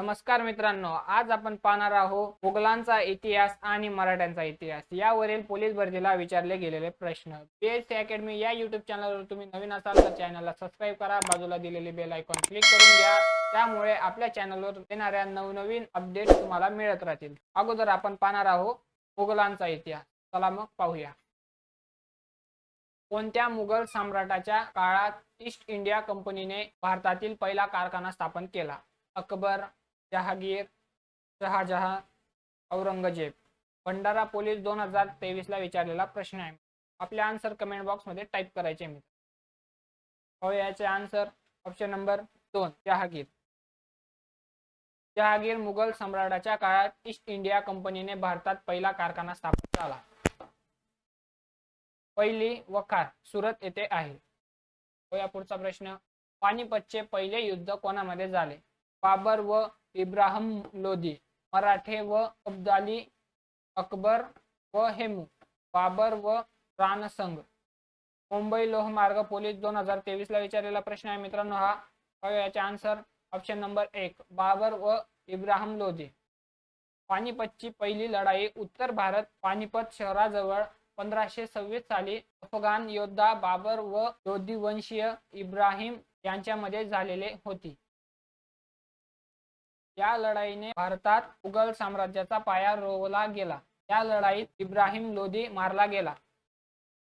नमस्कार मित्रांनो आज आपण पाहणार आहोत मुघलांचा इतिहास आणि मराठ्यांचा इतिहास. यावरील पोलीस भरतीला विचारले गेलेले प्रश्न. पीएससी अकॅडमी या युट्यूब चॅनलवर तुम्ही नवीन असाल तर चॅनलला सबस्क्राईब करा. बाजूला दिलेली बेल आयकॉन क्लिक करून घ्या. त्यामुळे आपल्या चॅनलवर येणाऱ्या नवनवीन अपडेट तुम्हाला मिळत राहतील. अगोदर आपण पाहणार आहोत मुघलांचा इतिहास. चला मग पाहूया. कोणत्या मुघल सम्राटाच्या काळात ईस्ट इंडिया कंपनीने भारतातील पहिला कारखाना स्थापन केला? अकबर जहागीर शहाजहा औरंगजेब. भंडारा पोलीस दोन हजार तेवीस ला विचारलेला प्रश्न आहे. आपले आन्सर कमेंट बॉक्समध्ये टाईप करायचे मित्र. हो याचे आन्सर ऑप्शन नंबर दोन जहागीर. जहागीर मुघल सम्राटाच्या काळात ईस्ट इंडिया कंपनीने भारतात पहिला कारखाना स्थापन झाला. पहिली वखार सुरत येथे आहे. हो या पुढचा प्रश्न. पानिपतचे पहिले युद्ध कोणामध्ये झाले? बाबर व इब्राहिम लोधी मराठे व अब्दाली अकबर व हेमू बाबर व रानसंग. मुंबई लोहमार्ग पोलीस दोन हजार तेवीस ला विचारलेला प्रश्न आहे. मित्रांनो हा याचा आन्सर ऑप्शन नंबर एक बाबर व इब्राहिम लोधी. पानिपतची पहिली लढाई उत्तर भारत पानिपत शहराजवळ पंधराशे सव्वीस साली अफगाण योद्धा बाबर व लोधी वंशीय इब्राहिम यांच्यामध्ये झालेले होती. या लढाईने भारतात मुघल साम्राज्याचा पाया रोवला गेला. या लढाईत इब्राहिम लोधी मारला गेला.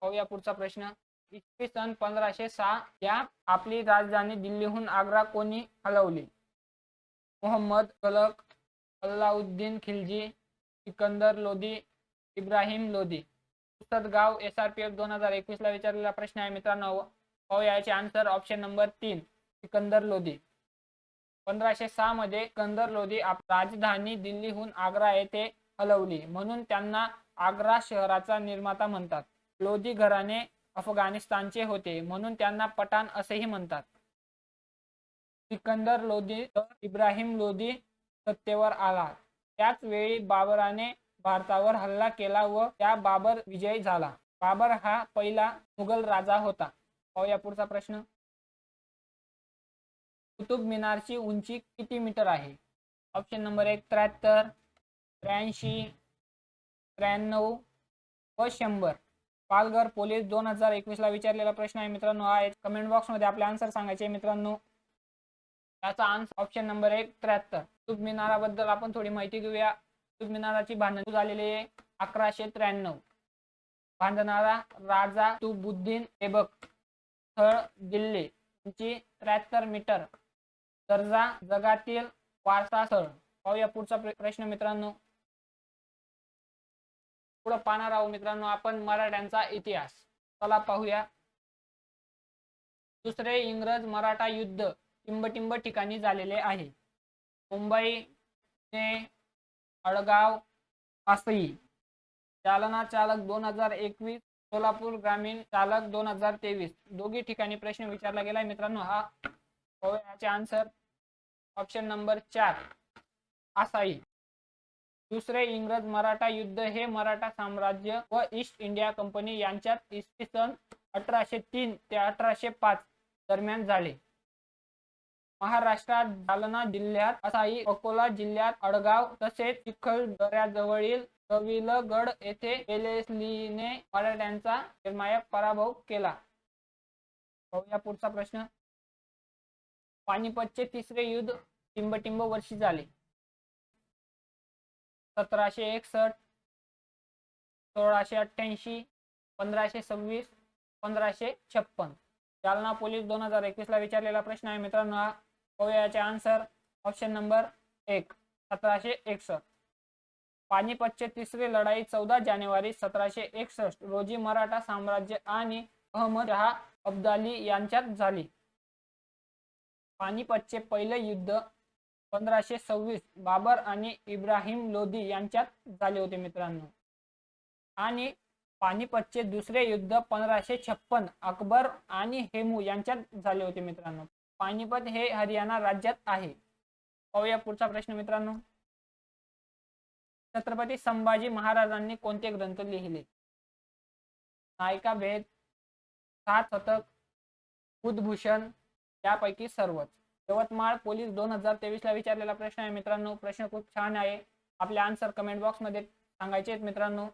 पाहूया पुढचा प्रश्न. इसवी सन पंधराशे सहा या आपली राजधानी दिल्लीहून आग्रा कोणी हलवली? मोहम्मद कलक अल्लाउद्दीन खिलजी सिकंदर लोधी इब्राहिम लोधी. गाव एस आर पी एफ दोन हजार एकवीस ला विचारलेला प्रश्न आहे मित्रांनो. पाहू याचे आन्सर ऑप्शन नंबर तीन सिकंदर लोधी. पंधराशे सहा मध्ये कंदर लोधी राजधानी दिल्लीहून आग्रा येथे हलवली. म्हणून त्यांना आग्रा शहराचा निर्माता म्हणतात. लोधी घराणे अफगाणिस्तानचे होते. म्हणून त्यांना पठाण असेही म्हणतात. सिकंदर लोधी इब्राहिम लोधी सत्तेवर आला. त्याच वेळी बाबराने भारतावर हल्ला केला व त्या बाबर विजयी झाला. बाबर हा पहिला मुघल राजा होता. पाहूया पुढचा प्रश्न. कुतुब मिनारची उंची किती मीटर आहे? ऑप्शन नंबर एक त्र्याहत्तर त्र्याऐंशी त्र्याण्णव व शंभर. पालघर पोलीस दोन हजार एकवीसला विचारलेला प्रश्न आहे मित्रांनो. हा कमेंट बॉक्समध्ये आपले आन्सर सांगायचे मित्रांनो. त्याचा आन्सर ऑप्शन नंबर एक त्र्याहत्तर. कुतुब मिनाराबद्दल आपण थोडी माहिती घेऊया. कुतुब मिनाराची बांधणी झालेली आहे. अकराशे त्र्याण्णव. बांधणारा राजा तुबुद्दीन ऐबक स्थळ दिल्ली. उंची त्र्याहत्तर मीटर. दर्जा जगातील वारसा स्थळ. पाहूया पुढचा प्रश्न मित्रांनो. पुढे पाहणार आहोत मित्रांनो आपण मराठ्यांचा इतिहास. चला पाहूया. दुसरे इंग्रज मराठा युद्ध टिंबटिंब ठिकाणी झालेले आहे. मुंबई पुणे अडगाव आसई चालना चालक दोन हजार एकवीस सोलापूर ग्रामीण चालक दोन हजार तेवीस. दोघी ठिकाणी प्रश्न विचारला गेलाय मित्रांनो हा याचे आन्सर ऑप्शन नंबर चार आसाई. दुसरे इंग्रज मराठा युद्ध हे मराठा साम्राज्य व ईस्ट इंडिया कंपनी यांच्यात इसवी सन अठराशे तीन ते अठराशे पाच दरम्यान झाले. महाराष्ट्रात जालना जिल्ह्यात असाई अकोला जिल्ह्यात अडगाव तसेच चिखलदऱ्याजवळील कविलगड येथे वेलेस्लीने मराठ्यांचा निर्णायक पराभव केला. पाहूया पुढचा प्रश्न. पानिपतचे तिसरे युद्ध टिंबटिंब वर्षी झाले. सतराशे एकसष्ट सोळाशे अठ्ठ्याऐंशी पंधराशे सव्वीस पंधराशे छप्पन. जालना पोलीस दोन हजार एकवीस ला विचारलेला प्रश्न आहे मित्रांनो हा. याचे आन्सर ऑप्शन नंबर एक सतराशे एकसष्ट. पानिपतचे तिसरी लढाई चौदा जानेवारी सतराशे एकसष्ट रोजी मराठा साम्राज्य आणि अहमद शहा अब्दाली यांच्यात झाली. पानिपतचे पहिले युद्ध पंधराशे सव्वीस बाबर आणि इब्राहिम लोधी यांच्यात झाले होते मित्रांनो. आणि पानिपतचे दुसरे युद्ध पंधराशे छप्पन अकबर आणि हेमू यांच्यात झाले होते मित्रांनो. पानिपत हे हरियाणा राज्यात आहे. पाहूया पुढचा प्रश्न मित्रांनो. छत्रपती संभाजी महाराजांनी कोणते ग्रंथ लिहिले? नायिका भेद सात शतक बुधभूषण यापैकी सर्वच. यवतमाळ पोलीस दोन हजार तेवीस ला विचारलेला प्रश्न आहे. मित्रांनो प्रश्न खूप छान आहे. आपले आन्सर कमेंट बॉक्समध्ये सांगायचे आहेत मित्रांनो.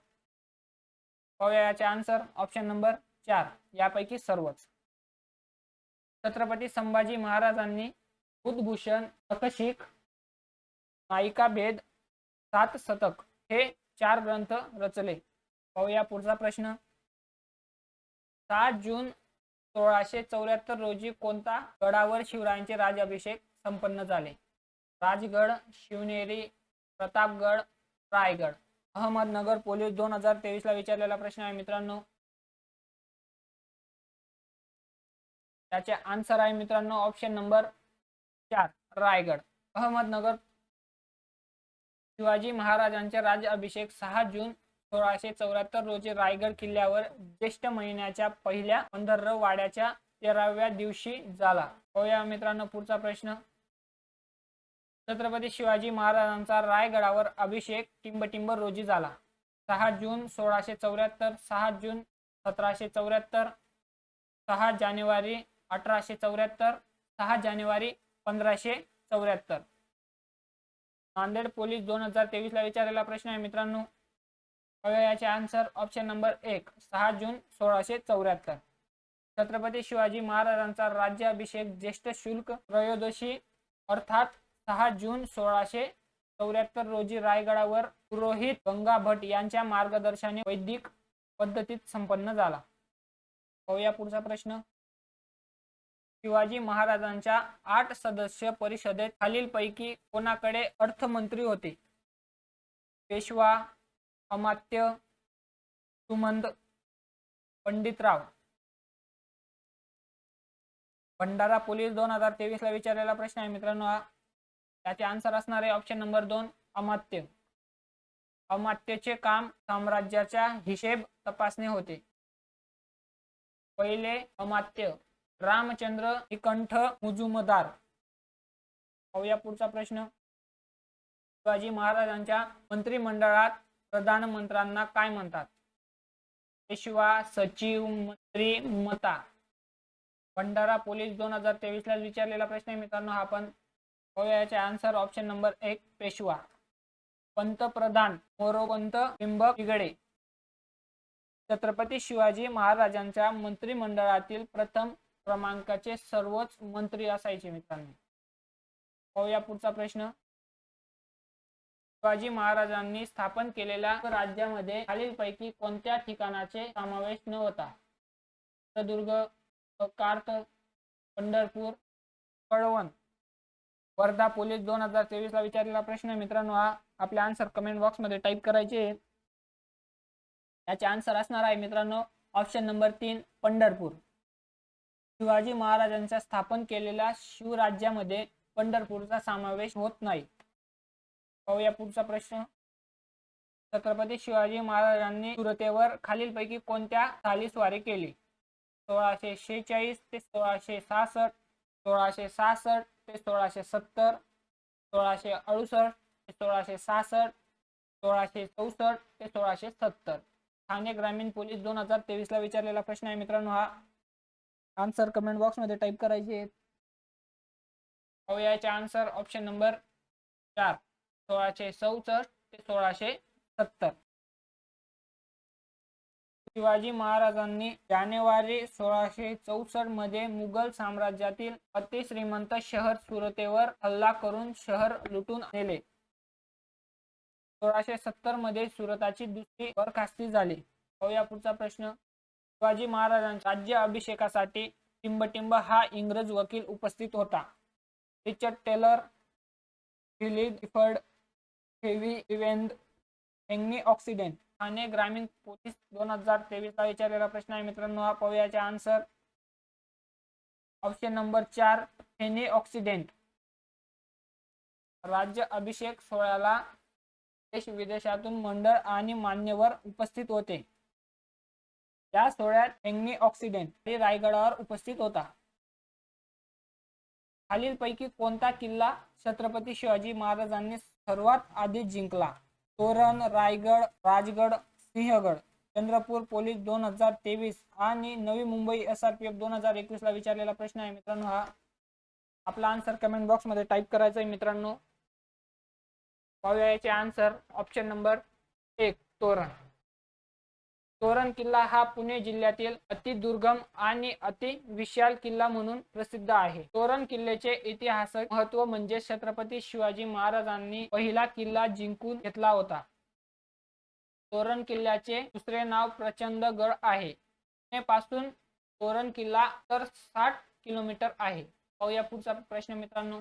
पाहूया याचे आन्सर ऑप्शन नंबर चार. यापैकी सर्वच. छत्रपती संभाजी महाराजांनी उद्भूषण अकशिक नायिका भेद सात शतक हे चार ग्रंथ रचले. पाहूया पुढचा प्रश्न. सात जून सोळाशे चौऱ्याहत्तर रोजी कोणता गडावर शिवरायांचे राजाभिषेक संपन्न झाले? राजगड शिवनेरी प्रतापगड रायगड. अहमदनगर पोलीस दोन हजार तेवीस ला विचारलेला प्रश्न आहे मित्रांनो. त्याचे आन्सर आहे मित्रांनो ऑप्शन नंबर चार रायगड. अहमदनगर शिवाजी महाराजांचे राज्य अभिषेक सहा जून सोळाशे चौऱ्याहत्तर रोजी रायगड किल्ल्यावर ज्येष्ठ महिन्याच्या पहिल्या पंधरव वाड्याच्या तेराव्या दिवशी झाला. पाहूया मित्रांनो पुढचा प्रश्न. छत्रपती शिवाजी महाराजांचा रायगडावर अभिषेक टिंबटिंब रोजी झाला. सहा जून सोळाशे चौऱ्याहत्तर सहा जून सतराशे चौऱ्याहत्तर सहा जानेवारी अठराशे चौऱ्याहत्तर सहा जानेवारी पंधराशे चौऱ्याहत्तर. नांदेड पोलीस दोन हजार तेवीसला विचारलेला प्रश्न आहे मित्रांनो. बघा याचे आन्सर ऑप्शन नंबर एक सहा जून सोळाशे चौऱ्याहत्तर. छत्रपती शिवाजी महाराजांचा राज्याभिषेक ज्येष्ठ शुल्क त्रयोदशी अर्थात सहा जून सोळाशे चौऱ्याहत्तर रोजी रायगडावर पुरोहित गंगा भट यांच्या मार्गदर्शनाने वैदिक पद्धतीत संपन्न झाला. पाहूया पुढचा प्रश्न. शिवाजी महाराजांच्या आठ सदस्य परिषदेत खालीलपैकी कोणाकडे अर्थमंत्री होते? पेशवा अमात्य सुमंद पंडितराव. भंडारा पोलीस दोन हजार तेवीस ला विचारलेला प्रश्न आहे मित्रांनो. हा त्याचे आन्सर असणार आहे ऑप्शन नंबर दोन अमात्य. अमात्यचे काम साम्राज्याच्या हिशेब तपासणे होते. पहिले अमात्य रामचंद्र निकंठ मुजुमदार. पाहूया पुढचा प्रश्न. शिवाजी महाराजांच्या मंत्रिमंडळात प्रधानमंत्र्यांना काय म्हणतात? पेशवा सचिव मंत्री मता. भंडारा पोलीस दोन हजार तेवीस ला विचारलेला प्रश्न आहे मित्रांनो हा पण. याचे आन्सर ऑप्शन नंबर एक पेशवा. पंतप्रधान मोरोपंत बिंब बिगडे. छत्रपती शिवाजी महाराजांच्या मंत्रिमंडळातील प्रथम क्रमांकाचे सर्वच मंत्री असायचे मित्रांनो. पाहूया पुढचा प्रश्न. शिवाजी महाराजांनी स्थापन केलेल्या राज्यामध्ये खालीलपैकी कोणत्या ठिकाणाचे समावेश न होता चित्रदुर्ग कार्त पंढरपूर कळवण. वर्धा पोलीस दोन हजार तेवीस ला विचारलेला प्रश्न मित्रांनो हा आपले आन्सर कमेंट बॉक्समध्ये टाईप करायचे याचे आन्सर असणार आहे मित्रांनो ऑप्शन नंबर तीन पंढरपूर. शिवाजी महाराजांच्या स्थापन केलेल्या शिवराज्यामध्ये पंढरपूरचा समावेश होत नाही. पाहूया पुढचा प्रश्न. छत्रपती शिवाजी महाराजांनी सुरतेवर खालीलपैकी कोणत्या साली स्वारी केली? सोळाशे शेहेचाळीस ते सोळाशे सहासष्ट सोळाशे सहासष्ट ते सोळाशे सत्तर सोळाशे अडुसष्ट ते सोळाशे सहासष्ट सोळाशे चौसष्ट ते सोळाशे सत्तर. ठाणे ग्रामीण पोलीस दोन हजार तेवीस ला विचारलेला प्रश्न आहे मित्रांनो हा. आन्सर कमेंट बॉक्समध्ये टाईप करायचे आहेत. याचे आन्सर ऑप्शन नंबर चार. सोळाशे चौसष्ट ते सोळाशे सत्तर. शिवाजी महाराजांनी जानेवारी सोळाशे चौसष्टमध्ये मुघल साम्राज्यातील अतिश्रीमंत शहर सुरतेवर हल्ला करून शहर लुटून नेले सोळाशे सत्तरमध्ये सुरताची दुसरी बरखास्ती झाली. पाहूया पुढचा प्रश्न. शिवाजी महाराजांच्या राज्य अभिषेकासाठी टिंबटिंब हा इंग्रज वकील उपस्थित होता. रिचर्ड टेलर फिलिप हेवी इव्हेंट हेंगनी ऑक्सिडेंट. ठाणे ग्रामीण पोलीस दोन हजार तेवीसला विचारलेला प्रश्न आहे. मित्रांनो हा पाहूयाचे आन्सर ऑप्शन नंबर चार हेनी ऑक्सिडेंट. राज्य अभिषेक सोहळ्याला देश विदेशातून मंडळ आणि मान्यवर उपस्थित होते. या सोहळ्यात हेंगनी ऑक्सिडेंट हे रायगडावर उपस्थित होता. खालीलपैकी कोणता किल्ला छत्रपती शिवाजी महाराजांनी सर्वात आधी जिंकला? तोरण रायगड राजगड सिंहगड. चंद्रपूर पोलीस दोन हजार तेवीस आणि Navi Mumbai S R P F दोन हजार एकवीस ला विचारलेला प्रश्न आहे मित्रांनो हा. आपला आन्सर कमेंट बॉक्समध्ये टाईप करायचा आहे मित्रांनो. पाहूया याचे आन्सर ऑप्शन नंबर एक तोरण. तोरण किल्ला हा पुणे जिल्ह्यातील अतिदुर्गम आणि अति विशाल किल्ला म्हणून प्रसिद्ध आहे. तोरण किल्ल्याचे ऐतिहासिक महत्त्व म्हणजे छत्रपती शिवाजी महाराजांनी पहिला किल्ला जिंकून घेतला होता. तोरण किल्ल्याचे दुसरे नाव प्रचंडगड आहे. पुणे पासून तोरण किल्ला तर साठ किलोमीटर आहे. पाहूया पुढचा प्रश्न मित्रांनो.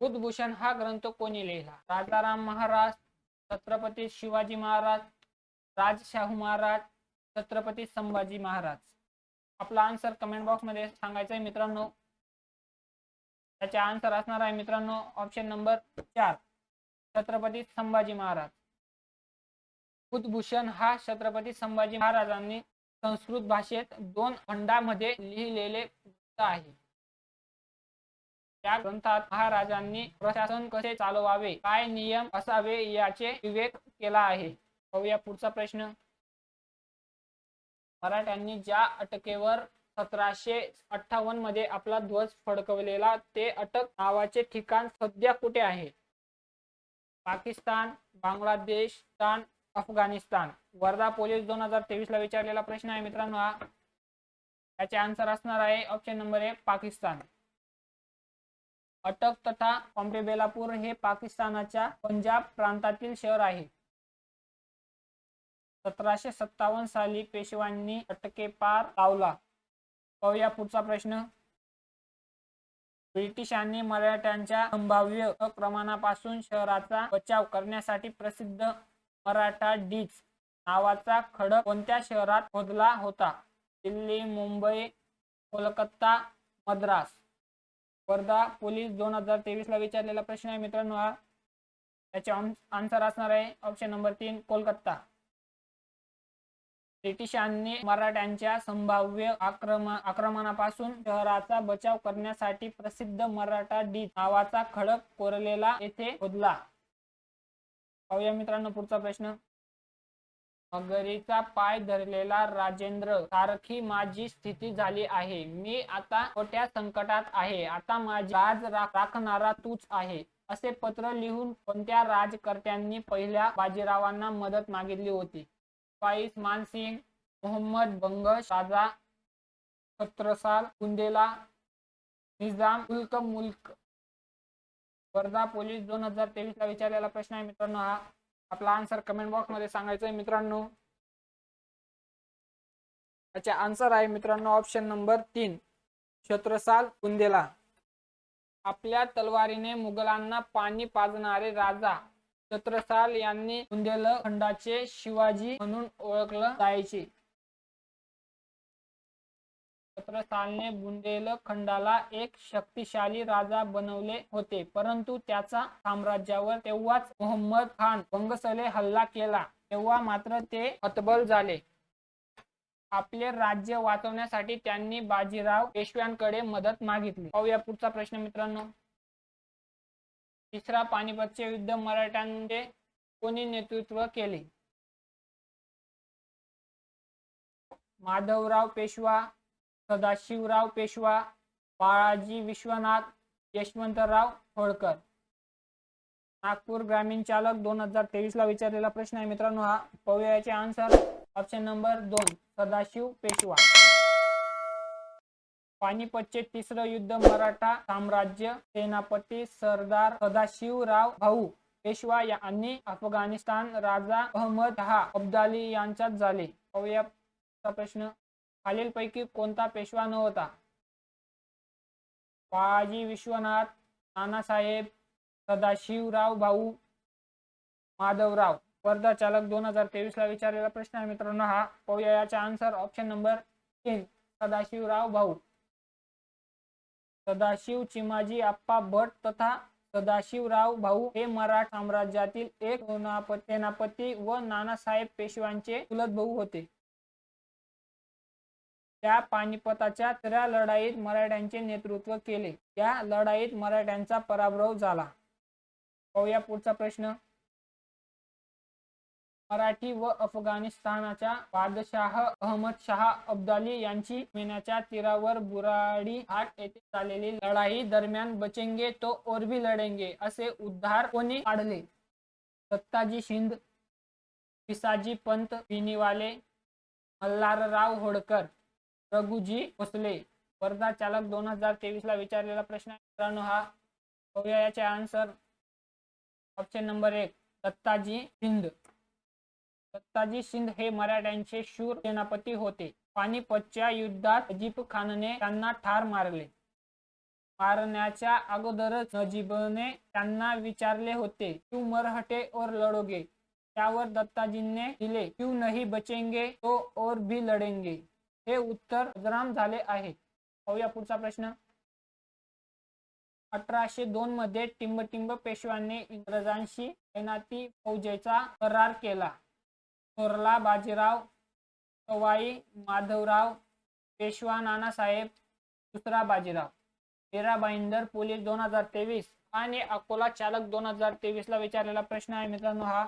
बुधभूषण हा ग्रंथ कोणी लिहिला? राजाराम महाराज छत्रपती शिवाजी महाराज राजशाहू महाराज छत्रपती संभाजी महाराज. आपला आन्सर कमेंट बॉक्समध्ये सांगायचा आहे मित्रांनो. त्याचा आन्सर असणार आहे मित्रांनो ऑप्शन नंबर चार. छत्रपती संभाजी महाराज. बुधभूषण हा छत्रपती संभाजी महाराजांनी संस्कृत भाषेत दोन खंडामध्ये लिहिलेले ग्रंथ आहे. त्या ग्रंथात महाराजांनी प्रशासन कसे चालवावे काय नियम असावे याचे विवेक केला आहे. पाहूया पुढचा प्रश्न. मराठ्यांनी ज्या अटकेवर सतराशे अठ्ठावन्नमध्ये आपला ध्वज फडकवलेला ते अटक नावाचे ठिकाण सध्या कुठे आहे? पाकिस्तान बांगलादेश स्थान अफगाणिस्तान. वर्धा पोलीस दोन हजार तेवीस ला विचारलेला प्रश्न आहे मित्रांनो हा. याचे आन्सर असणार आहे ऑप्शन नंबर एक पाकिस्तान. अटक तथा पॉम्पे बेलापूर हे पाकिस्तानाच्या पंजाब प्रांतातील शहर आहे. सतराशे सत्तावन्न साली पेशवांनी अटकेपार लावला. पाहूया पुढचा प्रश्न. ब्रिटिशांनी मराठ्यांच्या संभाव्य अप्रमाणापासून शहराचा बचाव करण्यासाठी प्रसिद्ध मराठा डीच नावाचा खडक कोणत्या शहरात खोदला होता? दिल्ली मुंबई कोलकाता मद्रास. वर्धा पोलीस दोन हजार तेवीस ला विचारलेला प्रश्न आहे मित्रांनो हा. त्याचे आन्सर असणार आहे. ऑप्शन नंबर तीन कोलकाता. ब्रिटिशांनी मराठ्यांच्या संभाव्य आक्रमण आक्रमणापासून शहराचा बचाव करण्यासाठी प्रसिद्ध मराठा डीच नावाचा खडक कोरलेला येथे खोदला. पाहूया मित्रांनो पुढचा प्रश्न. मगरीचा पाय धरलेला राजेंद्र सारखी माझी स्थिती झाली आहे. मी आता मोठ्या संकटात आहे. आता माझी राज राखणारा तूच आहे. असे पत्र लिहून कोणत्या राजकर्त्यांनी पहिल्या बाजीरावांना मदत मागितली होती? फाईस मानसिंग मोहम्मद बंग शाजा छत्रसाल कुंदेला निजाम उल्क मुल्क. वर्धा पोलीस दोन हजार तेवीसला विचारलेला प्रश्न आहे मित्रांनो हा. आपला आन्सर कमेंट बॉक्समध्ये सांगायचं आहे मित्रांनो. याचा आन्सर आहे मित्रांनो ऑप्शन नंबर तीन. छत्रसाल कुंदेला आपल्या तलवारीने मुघलांना पाणी पाजणारे राजा. छत्रसाल यांनी बुंदेलखंडाचे शिवाजी म्हणून ओळखलं जायचे. छत्रसालने बुंदेलखंडाला एक शक्तिशाली राजा बनवले होते परंतु त्याचा साम्राज्यावर तेव्हाच मोहम्मद खान बंगसले हल्ला केला तेव्हा मात्र ते हतबल झाले. आपले राज्य वाचवण्यासाठी त्यांनी बाजीराव पेशव्यांकडे मदत मागितली. पाहूया पुढचा प्रश्न मित्रांनो. तिसरा पानिपतचे युद्ध मराठ्यांमध्ये कोणी नेतृत्व केले? माधवराव पेशवा सदाशिवराव पेशवा बाळाजी विश्वनाथ यशवंतराव होळकर. नागपूर ग्रामीण चालक दोन हजार तेवीस ला विचारलेला प्रश्न आहे मित्रांनो हा पव्याचे आन्सर ऑप्शन नंबर दोन सदाशिव पेशवा. पानिपतचे तिसरं युद्ध मराठा साम्राज्य सेनापती सरदार सदाशिवराव भाऊ पेशवा आणि अफगाणिस्तान राजा अहमद हा अब्दाली यांच्यात झाले. पाहूया पुढचा प्रश्न. खालीलपैकी कोणता पेशवा नव्हता बाजी विश्वनाथ नानासाहेब सदाशिवराव भाऊ माधवराव. वर्धा चालक दोन हजार तेवीस ला विचारलेला प्रश्न आहे मित्रांनो हा. पाहूया याचा आन्सर ऑप्शन नंबर तीन सदाशिवराव भाऊ. सदाशिव चिमाजी आप्पा भट तथा सदाशिवराव भाऊ हे मराठा साम्राज्यातील एक सेनापती व नानासाहेब पेशव्यांचे चुलत भाऊ होते. त्या पानिपताच्या तिसऱ्या लढाईत मराठ्यांचे नेतृत्व केले. त्या लढाईत मराठ्यांचा पराभव झाला. पाहूया पुढचा प्रश्न. मराठी व अफगाणिस्तानाच्या बादशाह अहमद शाह अब्दाली यांची मेनाच्या तीरावर बुराडी घाट येथे झालेली लढाई दरम्यान बचेंगे तो और भी लढेंगे असे उद्धार कोणी काढले दत्ताजी शिंद पिसाजी पंत बिनीवाले मल्हारराव होडकर रघुजी भोसले. वर्धा चालक दोन हजार तेवीस ला विचारलेला प्रश्न मित्रांनो हा बघूया याचे आन्सर ऑप्शन नंबर एक दत्ताजी शिंद. दत्ताजी शिंद हे मराठ्यांचे शूर सेनापती होते. पानिपतच्या युद्धात अजीब खानने त्यांना ठार मारले. मारण्याच्या अगोदरच नजीबने त्यांना विचारले होते तू मरहटे और लढोगे? त्यावर दत्ताजींनी दिले क्यू नहीं बचेंगे तो और भी लढेंगे. हे उत्तर अजराम झाले आहे. पाहूया पुढचा प्रश्न. अठराशे दोन मध्ये टिंबटिंब पेशव्यांनी इंग्रजांशी तैनाती फौजेचा करार केला. थोरला बाजीराव सवाई माधवराव पेशवा नानासाहेब दुसरा बाजीराव. तेरा बाईंदर पोलीस दोन हजार तेवीस आणि अकोला चालक दोन हजार तेवीस ला विचारलेला प्रश्न आहे. मित्रांनो हा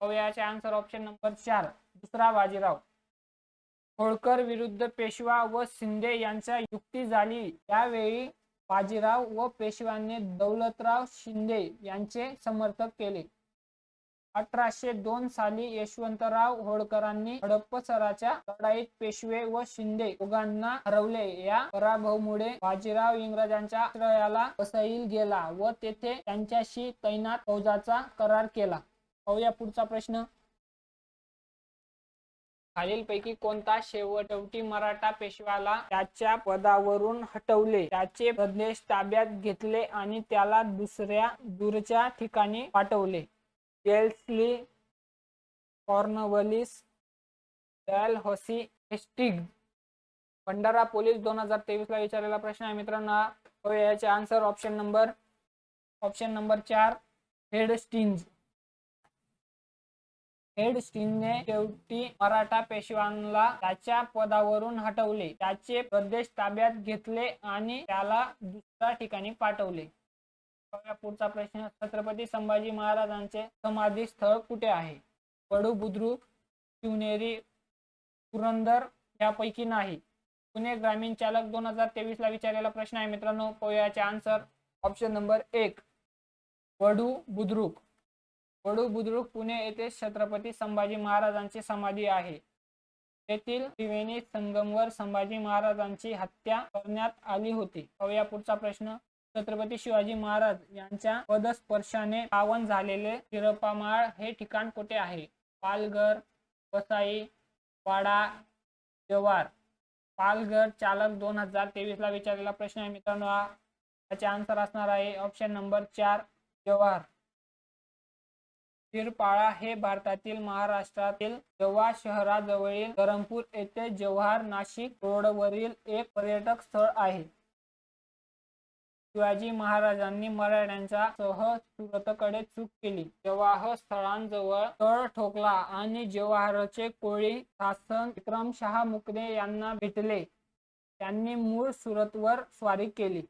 याचे आन्सर ऑप्शन नंबर चार दुसरा बाजीराव. होळकर विरुद्ध पेशवा व शिंदे यांच्या युक्ती झाली. त्यावेळी बाजीराव व पेशवाने दौलतराव शिंदे यांचे समर्थक केले. अठराशे दोन साली यशवंतराव होळकरांनी हडप्पसराच्या लढाईत पेशवे व शिंदे दोघांना हरवले. या पराभवामुळे बाजीराव इंग्रजांच्या आश्रयाला वसईल गेला व तेथे त्यांच्याशी तैनात फौजाचा करार केला. पाहूया पुढचा प्रश्न. खालीलपैकी कोणता शेवटी मराठा पेशव्याला त्याच्या पदावरून हटवले? त्याचे प्रदेश ताब्यात घेतले आणि त्याला दुसऱ्या दूरच्या ठिकाणी पाठवले. केल्सली कॉर्नवलिस डॅलहॉसी हॉसी भंडारा पोलीस दोन हजार तेवीसला विचारलेला प्रश्न आहे मित्रांनो. याचे answer option number option number चार हेडस्टिंज हेडस्टिनने शेवटी मराठा पेशव्यांना त्याच्या पदावरून हटवले. त्याचे प्रदेश ताब्यात घेतले आणि त्याला दुसऱ्या ठिकाणी पाठवले. पुढचा प्रश्न छत्रपती संभाजी महाराजांचे समाधी स्थळ कुठे आहे? वडू बुद्रुक शिवनेरी पुरंदर यापैकी नाही. पुणे ग्रामीण चालक दोन हजार तेवीस ला विचारलेला प्रश्न आहे. मित्रांनो पोयाचे आन्सर ऑप्शन नंबर एक वडू बुद्रुक. वडू बुद्रुक पुणे येथे छत्रपती संभाजी महाराजांची समाधी आहे. तेथील त्रिवेणी संगमवर संभाजी महाराजांची हत्या करण्यात आली होती. पाहूया पुढचा प्रश्न. छत्रपती शिवाजी महाराज यांच्या पदस्पर्शाने पावन झालेले शिरपामाळ हे ठिकाण कुठे आहे? पालघर वसाई वाडा जव्हार. पालघर चालक दोन हजार तेवीस ला विचारलेला प्रश्न आहे मित्रांनो. याचे आन्सर असणार आहे ऑप्शन नंबर चार जव्हार. शिरपाळा हे भारतातील महाराष्ट्रातील जव्हार शहराजवळील धरमपूर येथे जव्हार नाशिक रोडवरील एक पर्यटक स्थळ आहे. शिवाजी महाराजांनी मराठ्यांच्या सह सुरतकडे चूक केली. जवाहर स्थळांजवळ तळ ठोकला आणि जवाहरचे कोळी शासन विक्रमशहा मुकदे यांना भेटले त्यांनी मूळ सुरतवर स्वारी केली.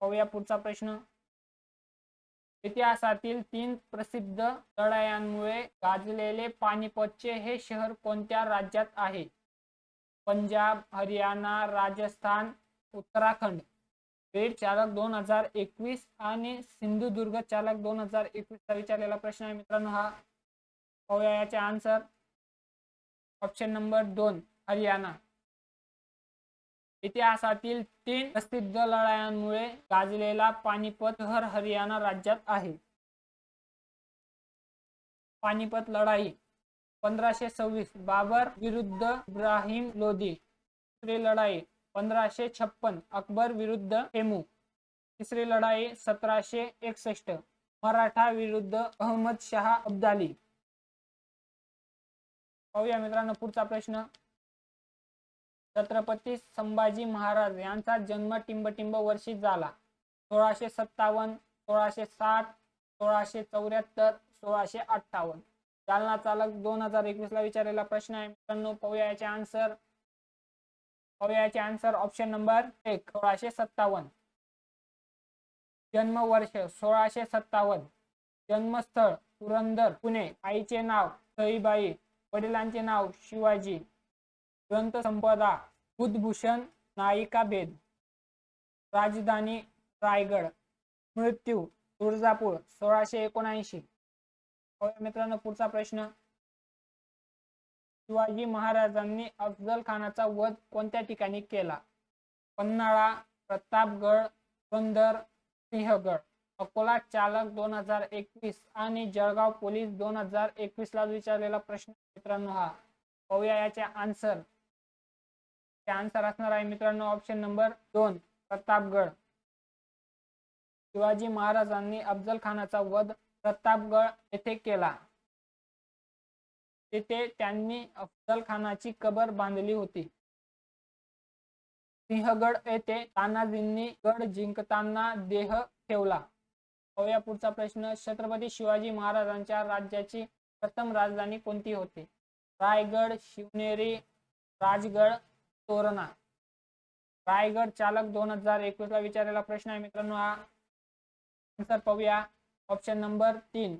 पाहूया पुढचा प्रश्न. इतिहासातील तीन प्रसिद्ध लढायांमुळे गाजलेले पानिपतचे हे शहर कोणत्या राज्यात आहे? पंजाब हरियाणा राजस्थान उत्तराखंड. पेड चालक दोन हजार एकवीस आणि सिंधुदुर्ग चालक दोन हजार एकवीस चा विचारलेला प्रश्न आहे मित्रांनो हा. पाहूया याचे आन्सर ऑप्शन नंबर दोन हरियाणा. इतिहासातील तीन प्रसिद्ध लढायांमुळे गाजलेला पानिपत हर हरियाणा राज्यात आहे. पानिपत लढाई पंधराशे सव्वीस. बाबर विरुद्ध इब्राहिम लोधी. दुसरी लढाई पंधराशे छप्पन अकबर विरुद्ध एमू. तिसरी लढाई सतराशे एकसष्ट मराठा विरुद्ध अहमद शहा अब्दाली. पाहूया मित्रांनो पुढचा प्रश्न. छत्रपती संभाजी महाराज यांचा जन्म टिंबटिंब वर्षी झाला. सोळाशे सत्तावन्न सोळाशे साठ सोळाशे चौऱ्याहत्तर सोळाशे अठ्ठावन्न. जालना चालक दोन हजार एकवीस ला विचारलेला प्रश्न आहे. मित्रांनो पाहूया याचे आन्सर याचे आन्सर ऑप्शन नंबर एक सोळाशे सत्तावन्न. जन्म वर्ष सोळाशे सत्तावन्न. जन्मस्थळ पुरंदर पुणे. आईचे नाव सईबाई. वडिलांचे नाव शिवाजी. ग्रंथ संपदा नायिका भेद राजधानी रायगड. मृत्यू तुळजापूर सोळाशे एकोणऐंशी. मित्रांनो पुढचा प्रश्न. शिवाजी महाराजांनी अफजल खानाचा वध कोणत्या ठिकाणी केला? पन्हाळा प्रतापगड बंदर सिंहगड. अकोला चालक दोन हजार एकवीस आणि जळगाव पोलीस दोन हजार एकवीस ला विचारलेला प्रश्न मित्रांनो हा. पाहूया याचे आन्सर आन्सर असणार आहे मित्रांनो ऑप्शन नंबर दोन प्रतापगड. शिवाजी महाराजांनी अफजल खानाचा वध प्रतापगड येथे केला. तेथे त्यांनी अफजल खानाची कबर बांधली होती. सिंहगड येथे तानाजींनी गड जिंकताना देह ठेवला. पाहूया पुढचा प्रश्न. छत्रपती शिवाजी महाराजांच्या राज्याची प्रथम राजधानी कोणती होती? रायगड शिवनेरी राजगड तोरणा. रायगड चालक दोन हजार एकवीस ला विचारलेला प्रश्न आहे मित्रांनो हा. आन्सर पाहूया. ऑप्शन नंबर तीन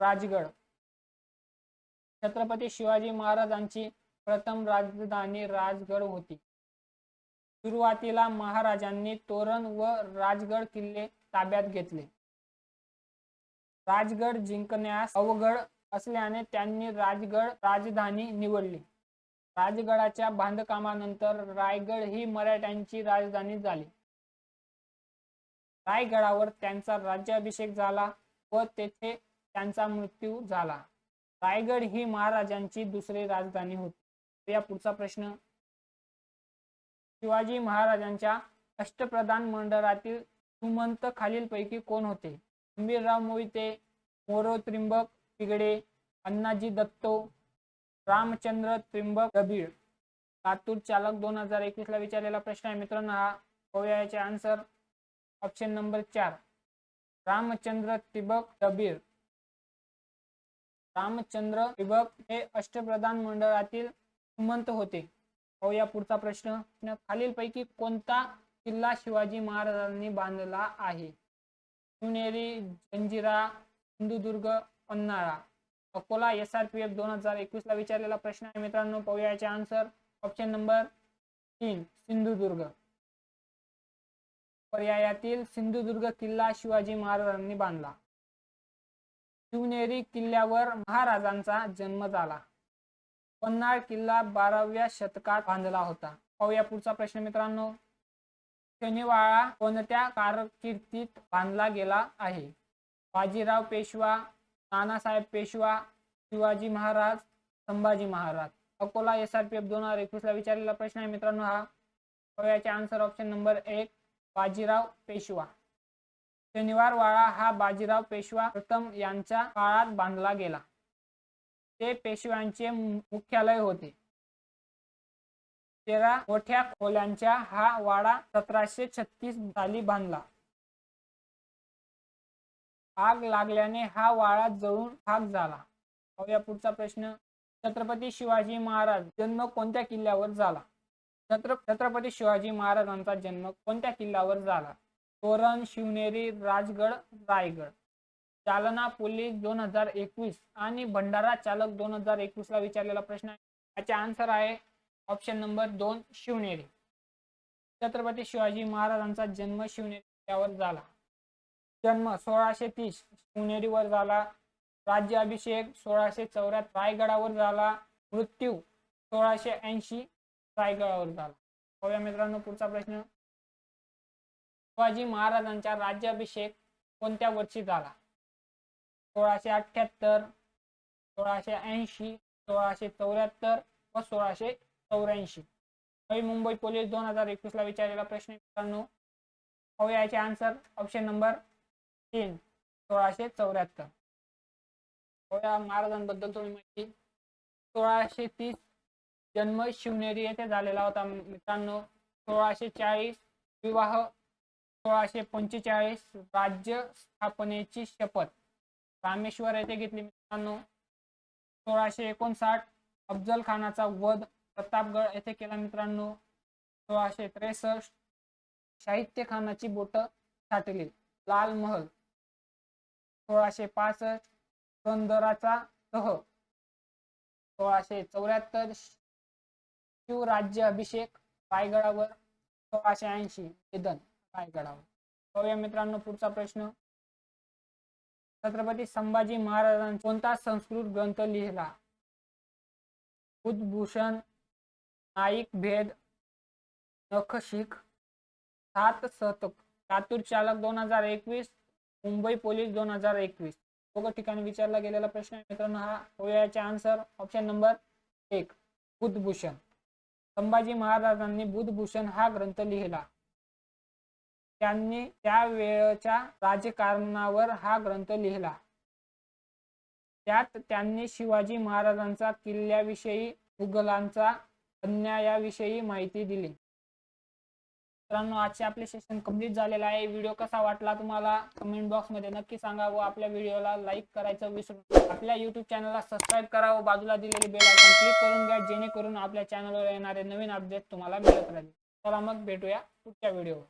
राजगड. छत्रपती शिवाजी महाराजांची प्रथम राजधानी राजगड होती. सुरुवातीला महाराजांनी तोरण व राजगड किल्ले ताब्यात घेतले. राजगड जिंकण्यास अवघड असल्याने त्यांनी राजगड राजधानी निवडली. राजगडाच्या बांधकामानंतर रायगड ही मराठ्यांची राजधानी झाली. रायगडावर त्यांचा राज्याभिषेक झाला व तेथे त्यांचा मृत्यू झाला. रायगड ही महाराजांची दुसरी राजधानी होती. या पुढचा प्रश्न. शिवाजी महाराजांच्या अष्टप्रधान मंडळातील सुमंत खालीलपैकी कोण होते? गंभीरराव मोहिते मोरो त्रिंबक पिगडे अण्णाजी दत्तो रामचंद्र त्रिंबक कबीर लातूर चालक दोन हजार एकवीस ला विचारलेला प्रश्न आहे. मित्रांनो हा पाहूया याचे आन्सर ऑप्शन नंबर चार. रामचंद्र तिबक कबीर रामचंद्र त्रिबक हे अष्टप्रधान मंडळातील सुमंत होते. पाहूया पुढचा प्रश्न. खालीलपैकी कोणता किल्ला शिवाजी महाराजांनी बांधला आहे? Suneri Janjira Sindhudurg Panhala. Akola S R P F दोन हजार एकवीस ला विचारलेला प्रश्न आहे मित्रांनो. पाहूया आन्सर ऑप्शन नंबर तीन सिंधुदुर्ग. पर्यायातील सिंधुदुर्ग किल्ला शिवाजी महाराजांनी बांधला. शिवनेरी किल्ल्यावर महाराजांचा जन्म झाला. पन्हाळ किल्ला बाराव्या शतकात बांधला होता. पाहूया पुढचा प्रश्न मित्रांनो. शनिवाळा कोणत्या कारकिर्दीत बांधला गेला आहे? Bajirao Peshwa Nanasaheb Peshwa Shivaji Maharaj Sambhaji Maharaj. Akola S R P F दोन हजार एकवीसला विचारलेला प्रश्न आहे मित्रांनो हा. याचे आन्सर ऑप्शन नंबर एक बाजीराव पेशवा. शनिवार वाडा हा बाजीराव पेशवा प्रथम यांच्या काळात बांधला गेला. ते पेशव्यांचे मुख्यालय होते. तेरा मोठ्या खोल्यांच्या हा वाडा सतराशे छत्तीस साली बांधला. आग लागल्याने हा वाडा जळून खाक झाला. पाहूया पुढचा प्रश्न. छत्रपती शिवाजी महाराज जन्म कोणत्या किल्ल्यावर झाला? छत्र छत्रपती शिवाजी महाराजांचा जन्म कोणत्या किल्ल्यावर झाला? तोरण शिवनेरी राजगड रायगड. चालना पोलीस दोन हजार एकवीस आणि भंडारा चालक दोन हजार एकवीस ला विचारलेला प्रश्न आहे. याचे आन्सर आहे ऑप्शन नंबर दोन शिवनेरी. छत्रपती शिवाजी महाराजांचा जन्म शिवनेरीवर झाला. जन्म सोळाशे तीस शिवनेरीवर झाला. राज्याभिषेक सोळाशे चौऱ्याहत्तर रायगडावर झाला. मृत्यू सोळाशे ऐंशी रायगडावर झाला. पाहूया मित्रांनो पुढचा प्रश्न. शिवाजी महाराजांचा राज्याभिषेक कोणत्या वर्षी झाला? सोळाशे अठ्ठ्याहत्तर सोळाशे ऐंशी सोळाशे चौऱ्याहत्तर व सोळाशे चौऱ्याऐंशी? नवी मुंबई पोलीस दोन हजार एकवीसला विचारलेला प्रश्न मित्रांनो. याचे आन्सर ऑप्शन नंबर तीन सोळाशे चौऱ्याहत्तर. महाराजांबद्दल थोडी माहिती. सोळाशे तीस जन्म शिवनेरी येथे झालेला होता मित्रांनो. सोळाशे चाळीस विवाह सोळाशे पंचेचाळीस राज्य स्थापनेची शपथ. रामेश्वर येथे घेतली मित्रांनो. सोळाशे एकोणसाठ अफजल खानाचा वध प्रतापगड येथे केला मित्रांनो. सोळाशे त्रेसष्ट साहित्य खानाची बोट छाटली लाल महल. सोळाशे पासष्ट कंदराचा तह सोळाशे चौऱ्याहत्तर शिवराज्य अभिषेक रायगडावर. सोळाशे ऐंशी निधन. रायगडावर पाहूया मित्रांनो पुढचा प्रश्न. छत्रपती संभाजी महाराजांनी कोणता संस्कृत ग्रंथ लिहिला? उद्भूषण नाईक भेद नखशिख सात शतक लातूर चालक दोन हजार एकवीस मुंबई पोलीस दोन हजार एकवीस. दोघं ठिकाणी विचारला गेलेला प्रश्न आहे मित्रांनो हा. होयाचा आन्सर ऑप्शन नंबर एक बुधभूषण संभाजी महाराजांनी बुधभूषण हा ग्रंथ लिहिला. त्यांनी त्या वेळच्या राजकारणावर हा ग्रंथ लिहिला. त्यात त्यांनी शिवाजी महाराजांचा किल्ल्याविषयी मुघलांचा अन्यायाविषयी माहिती दिली. मित्रांनो आजचे आपले सेशन कंप्लीट झालेलं आहे. व्हिडिओ कसा वाटला तुम्हाला? कमेंट बॉक्समध्ये नक्की सांगा व आपल्या व्हिडिओला लाईक करायचं विसरू आपल्या युट्यूब चॅनलला सबस्क्राईब करा व बाजूला दिलेली बेल आयकॉन क्लिक करून घ्या जेणेकरून आपल्या चॅनलवर येणारे नवीन अपडेट तुम्हाला मिळत राहील. चला मग भेटूया पुढच्या व्हिडिओवर